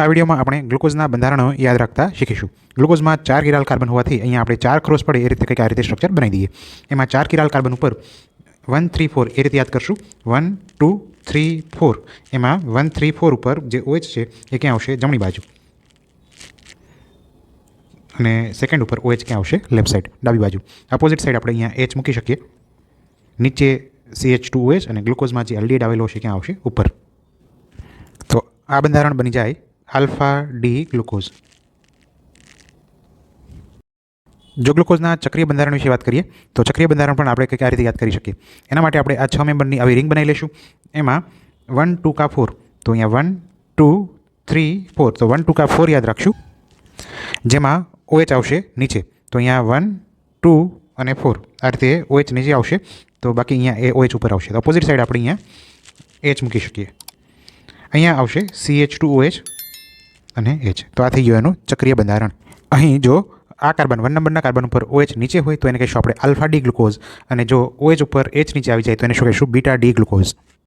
આ વિડીયોમાં આપણે ગ્લુકોઝના બંધારણો યાદ રાખતા શીખીશું. ગ્લુકોઝમાં ચાર કિરાલ કાર્બન હોવાથી અહીંયા આપણે ચાર ક્રોસ પડે એ રીતે કંઈક આ રીતે સ્ટ્રક્ચર બનાવી દઈએ. એમાં ચાર કિરાલ કાર્બન ઉપર વન થ્રી ફોર એ રીતે યાદ કરશું. One, two, three, four. એમાં વન, થ્રી, ફોર ઉપર જે ઓએચ છે એ ક્યાં આવશે? જમણી બાજુ. અને સેકન્ડ ઉપર ઓએચ ક્યાં આવશે? લેફ્ટ સાઈડ ડાબી બાજુ. અપોઝિટ સાઈડ આપણે અહીંયા એચ મૂકી શકીએ. નીચે સીએચ ટુ ઓએચ અને ગ્લુકોઝમાં જે એલડીએડ આવેલો છે ક્યાં આવશે? ઉપર. તો આ બંધારણ બની જાય આલ્ફા ડી ગ્લુકોઝ. જો ગ્લુકોઝના ચક્રીય બંધારણ વિશે વાત કરીએ, તો ચક્રીય બંધારણ પણ આપણે કંઈક આ રીતે યાદ કરી શકીએ. એના માટે આપણે આ છ મેમ્બરની આવી રિંગ બનાવી લઈશું. એમાં વન, ટુ, કા, ફોર. તો અહીંયા વન, ટુ, થ્રી, ફોર. તો વન, ટુ, કા, ફોર યાદ રાખશું. જેમાં ઓએચ આવશે નીચે. તો અહીંયા વન, ટુ અને ફોર. આ રીતે ઓએચ નીચે આવશે. તો બાકી અહીંયા એ ઓએચ ઉપર આવશે. તો ઓપોઝિટ સાઈડ આપણે અહીંયા એચ મૂકી શકીએ. અહીંયા આવશે સી એચ ટુ ઓએચ અને એચ તો આ થઈ ગયું એનું ચક્રીય બંધારણ. અહીં જો આ કાર્બન વન નંબરના કાર્બન ઉપર ઓએચ નીચે હોય તો એને કહીશું આપણે આલ્ફા ડી ગ્લુકોઝ અને જો ઓએચ ઉપર એચ નીચે આવી જાય તો એને શું કહીશું? Beta D glucose.